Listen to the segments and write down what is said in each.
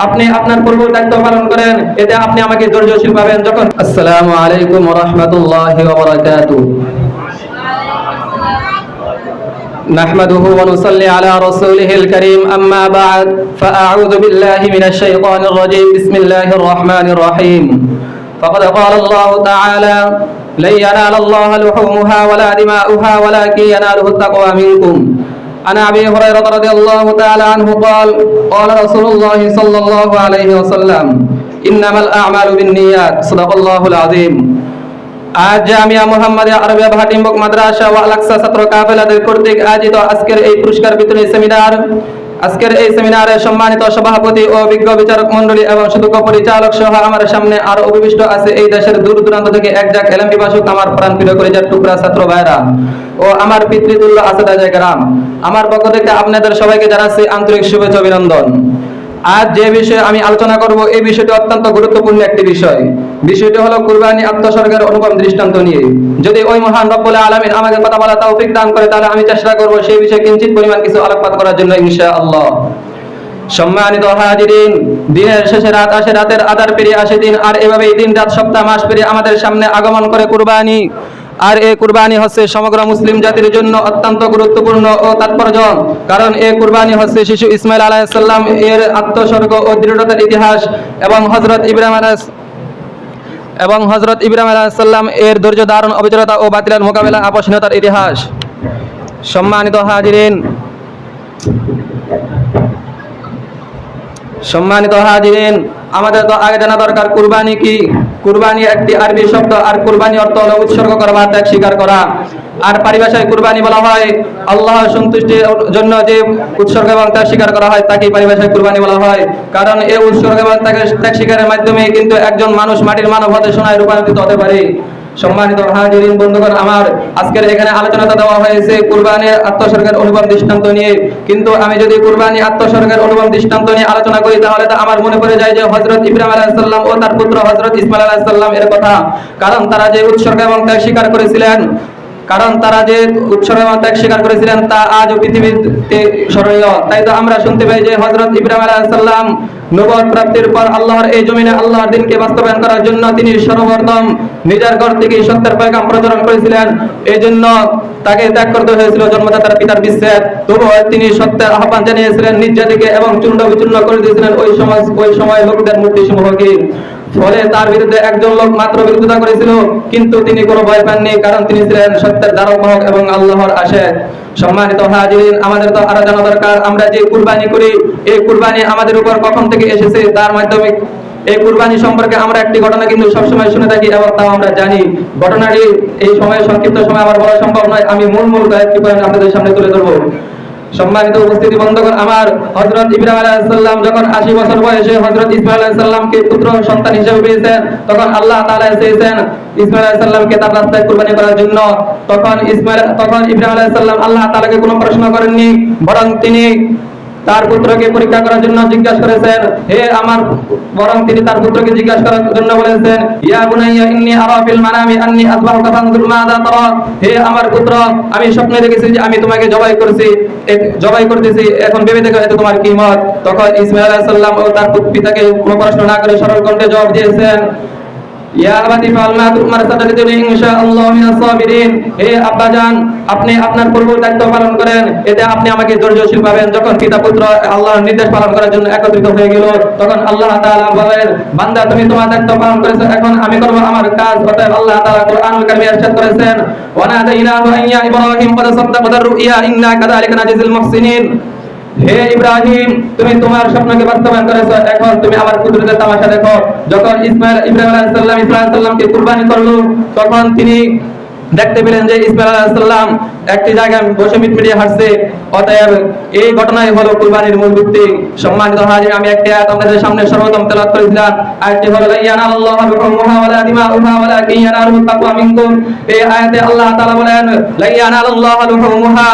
আপনি আপনার পূর্ব দায়িত্ব পালন করেন, এতে আপনি আমাকে ধৈর্যশীল পাবেন যখন আসসালামু আলাইকুম রাহমাতুল্লাহি نحمده ونصلي على رسوله الكريم أما بعد فأعوذ بالله من الشيطان الرجيم. بسم الله الرحمن الرحيم. فقد قال الله تعالى لن ينال الله لحومها ولا دماؤها ولكن يناله التقوى منكم. عن أبي هريرة رضي الله تعالى عنه قال قال رسول الله صلى الله عليه وسلم إنما الأعمال بالنيات. صدق الله العظيم. আজ মোহাম্মদ আরবিয়া মাদ্রাসা ও আলাক্সা ছাত্র কাফেলাদের কর্তৃক আয়োজিত আজকের এই পুরস্কার বিতরণী সেমিনার। আজকের এই সেমিনারে সম্মানিত সভাপতি ও বিচারক মণ্ডলী এবং পরিচালক সহ আমার সামনে আরও অভিষ্ট আছে এই দেশের দূর দূরান্ত থেকে এক জাক এলএম বিভাষক আমার প্রাণ প্রিয় টুকরা ছাত্র ভাইরা ও আমার পিতৃতুল্য আসাদা গ্রাম। আমার পক্ষ থেকে আপনাদের সবাইকে জানাচ্ছি আন্তরিক শুভেচ্ছা অভিনন্দন। আজ যে বিষয়ে আমি আলোচনা করব, এই বিষয়টি অত্যন্ত গুরুত্বপূর্ণ একটি বিষয়। বিষয়টি হলো কুরবানি আত্মস্বর্গের অনুপম দৃষ্টান্ত নিয়ে। যদি ওই মহান রব্বুল আলামিন আমাকে কথা বলা তৌফিক দান করে, তাহলে আমি চেষ্টা করব সেই বিষয়ে কিঞ্চিত পরিমাণ কিছু আলোকপাত করার জন্য, ইনশাআল্লাহ। সম্মানিত হাজিরিন, দিনের শেষে রাত আসে, রাতের আদার পেরিয়ে আসে দিন, আর এভাবেই দিন, রাত, সপ্তাহ, মাস পেরিয়ে আমাদের সামনে আগমন করে কুরবানি। আর এ কুরবানি হচ্ছে সমগ্র মুসলিম জাতির জন্য অত্যন্ত গুরুত্বপূর্ণ ও তাৎপর্য কারণ এ কুরবানি হচ্ছে শিশু ইসমাইল আলাইসাল্লাম এর আত্মস্বর্গ ও দৃঢ়তার ইতিহাস এবং হজরত ইব্রাহিম আলাইহিস এবং হজরত ইব্রাহিম আলাহিসাল্লাম এর ধৈর্য ধারণ, অবিচলতা ও বাতিলের মোকাবেলা আপসহীনতার ইতিহাস। সম্মানিত হাজিরিন। সম্মানিত হাজিরিন। আমাদের আগে জানা দরকার, কুরবানি কি? কুরবানি একটি আরবি শব্দ, আর কুরবানি অর্থ হলো উৎসর্গ করা বা ত্যাগ স্বীকার করা। আর পারিভাষায় কুরবানি বলা হয় আল্লাহ সন্তুষ্টির জন্য যে উৎসর্গ এবং ত্যাগ স্বীকার করা হয়, তাকেই পারিভাষায় কুরবানি বলা হয়। কারণ এই উৎসর্গ এবং ত্যাগ স্বীকারের মাধ্যমে কিন্তু একজন মানুষ মাটির মানব হতে সোনায় রূপান্তরিত হতে পারে। সম্মানিত হাজিরিন বন্ধুগণ, আমার আজকের এখানে আলোচনাটা দেওয়া হয়েছে কুরবানির আত্মস্বর্গের অনুভব দৃষ্টান্ত নিয়ে। কিন্তু আমি যদি কুরবানি আত্মস্বর্গের অনুভব দৃষ্টান্ত নিয়ে আলোচনা করি, তাহলে তো আমার মনে পড়ে যায় যে হজরত ইব্রাহিম আলাহিসাল্লাম ও তার পুত্র হজরত ইসমাল আলাহিসাল্লাম এর কথা। কারণ তারা যে উৎসর্গ এবং ত্যাগ স্বীকার করেছিলেন কারণ তারা যে এবং ত্যাগ স্বীকার করেছিলেন, তা আজও পৃথিবীতে স্মরণীয়। তাই তো আমরা শুনতে পাই যে হজরত ইব্রাহিম আলাইসাল্লাম নবদ প্রাপ্তির পর আল্লাহর এই জমিনে আল্লাহর দিনকে বাস্তবায়ন করার জন্য তিনি সর্বপ্রথম নিজের ঘর থেকে সত্যের পয়গাম প্রচারণ করেছিলেন। এই জন্য তাকে ত্যাগ করতে হয়েছিল জন্মদাতার পিতার বিচ্ছেদ। তবুও তিনি সত্যের আহ্বান জানিয়েছিলেন, নিজ জাতিকে এবং চূর্ণ বিচূর্ণ করে দিয়েছিলেন ওই সমাজ ওই সময় লোকদের মূর্তি সমূহকে ফলে তার বিরুদ্ধে একজন লোক মাত্র বিরোধিতা করেছিল, কিন্তু তিনি কোনো ভয় পাননি, কারণ তিনি ছিলেন সত্যের ধারক বাহক এবং আল্লাহর আশেদ সম্মানিত হাজিরিন, আমাদের তো আরও জানা দরকার, আমরা যে কুরবানি করি, এই কুরবানি আমাদের উপর কখন থেকে এসেছে, তার মাধ্যমে এই কুরবানি সম্পর্কে আমরা একটি ঘটনা কিন্তু সবসময় শুনে থাকি এবং তাও আমরা জানি। ঘটনাটি এই সময়ে সংক্ষিপ্ত সময় আমার বলা সম্ভব নয়, আমি মূল মূল কয়েকটি পয়েন্ট আপনাদের সামনে তুলে ধরবো। সম্মানিত উপস্থিতি বন্ধুগণ, আমার হযরত ইব্রাহিম আলাইহিস সালাম যখন 80 বছর বয়সে হযরত ইসমাইল আলাইহিস সালামকে পুত্র সন্তান হিসেবে পেয়েছেন, তখন আল্লাহ তাআলা চেয়েছেন ইসমাইল আলাইহিস সালামকে তার রাস্তায় কুরবানি করার জন্য। তখন ইসমাইল, তখন ইব্রাহিম আলাইহিস সালাম আল্লাহ তাআলাকে কোনো প্রশ্ন করেননি, বরং তিনি তার পুত্রকে পরীক্ষা করার জন্য জিজ্ঞাসা করেছেন, হে আমার বরং তিনি তার পুত্রকে জিজ্ঞাসা করার জন্য বলেছেন, ইয়া বুনাইয়া, ইন্নী আরা ফিল মানামি আন্নী আযবাহুকা ফানজুর মাযা তারা। হে আমার পুত্র, আমি স্বপ্নে দেখেছি যে আমি তোমাকে জবাই করেছি জবাই করতেছি, এখন ভেবে দেখো এতে তোমার কি মত? তখন ইসমাইল আলাইহিস সালাম ও তার পিতাকে কোনো প্রশ্ন না করে সরল কণ্ঠে জবাব দিয়েছেন আপনি আপনার পূর্ব দায়িত্ব পালন করেন। এতে আপনি আমাকে ধৈর্যশীল পাবেন। যখন পিতা পুত্র আল্লাহর নির্দেশ পালন করার জন্য একত্রিত হয়ে গেল, তখন আল্লাহ তাআলা বলেন, বান্দা, তুমি তোমার দায়িত্ব পালন করেছ, এখন আমি করব আমার কাজ। অতএব আল্লাহ তাআলা কোরআনুল কারীমে ইরশাদ করেছেন, ওয়া নাদাইনাহু আন ইয়া ইব্রাহিম ক্বাদ সাদ্দাকতা রুইয়া, ইন্না কাযালিকা নাজিজিল মুহসিনিন। হে ইব্রাহিম, তুমি তোমার স্বপ্নকে বাস্তবায়ন করেছ। এখন তুমি আমার কুদরতের তামাশা দেখো। যখন ইসমাইল ইব্রাহিম আলাইহিস সালাম আলাইহিস কুরবানি করল, তখন তিনি দেখতে পেলেন যে ইসমাইল আলাইহিস একটি জায়গায় বসে মিটমিটিয়ে হাসছে অতএব এই ঘটনাই হলো কুরবানির মূল ভিত্তি। সম্মানিত হাজির, আমি একটি আয়াত আপনাদের সামনে সর্বপ্রথম তেলাওয়াত করেছিলাম। আয়াতটি হলো লা ইয়ানালাল্লাহু বিহুমুহা ওয়ালা দিমাউহা ওয়ালাকিন ইয়ানালুহু তাকওয়া মিনকুম। এই আয়াতে আল্লাহ তাআলা বলেন লা ইয়ানালাল্লাহু বিহুমুহা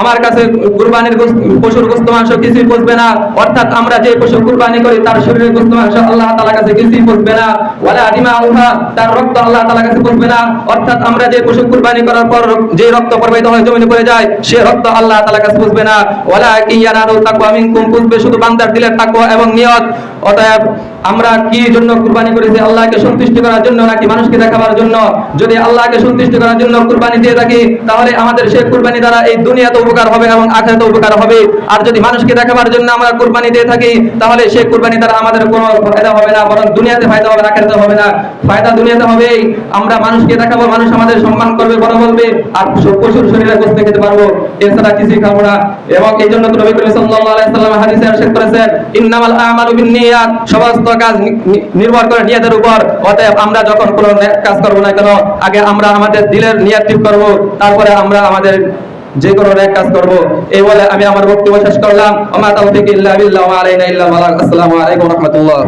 আমার কাছে কুরবানির পশুর গোস্ত, মাংস কিছুই পচবে না। অর্থাৎ আমরা যে পশু কুরবানি করি, তার শরীরের গোস্ত, মাংস আল্লাহ তাআলার কাছে কিছুই পচবে না। ওয়ালা দিমাউহা তার রক্ত আল্লাহ তাআলার কাছে পচবে না। অর্থাৎ আমরা যে পশু কুরবানি করার পর যে রক্ত প্রবাহিত হয়, জমিনে পড়ে যায়, সে রক্ত আল্লাহ তাআলার কাছে পচবে না। ওয়ালা কিয়ানারু তাকওয়া মিনকুম শুধু বান্দার দিলের তাকওয়া এবং নিয়ত। অতএব আমরা কি জন্য কুরবানি করেছি? আল্লাহকে সন্তুষ্টি করার জন্য নাকি মানুষকে দেখাবার জন্য? যদি আল্লাহকে সন্তুষ্টি করার জন্য কুরবানি দিয়ে থাকি, তাহলে আমাদের সেই কুরবানি দ্বারা এই দুনিয়াতে উপকার হবে এবং আখেরাতে উপকার হবে। আর যদি মানুষকে দেখাবার জন্য আমরা কুরবানি দিয়ে থাকি, তাহলে সেই কুরবানি দ্বারা আমাদের কোনো ফায়দা হবে না, বরং দুনিয়াতে ফায়দা হবে আখেরাতে হবে না। ফায়দা দুনিয়াতে হবেই। আমরা মানুষকে দেখাবো, মানুষ আমাদের সম্মান করবে বড় বলবে, আর পশুর শরীরে গোস্ত খেতে পারব, এছাড়া কিছুই খাব না। এবং এই জন্য তো নবী করিম সাল্লাল্লাহু আলাইহি সাল্লাম হাদিসে ইরশাদ করেছেন, ইন্নামাল আমালু বিন্নিয়াত সমস্ত কাজ নির্ভর করে নিয়াদের উপর। অতএব আমরা যখন কোনো কাজ করব না কেন, আগে আমরা আমাদের দিলের নিয়াদ ঠিক করব, তারপরে আমরা আমাদের যে কোনো এক কাজ করব। এই বলে আমি আমার বক্তব্য শেষ করলাম। আমা তাওফিক ইল্লা ওয়া আলাইনা ইল্লা বালাগ। আসসালামু আলাইকুম ওয়া রাহমাতুল্লাহ।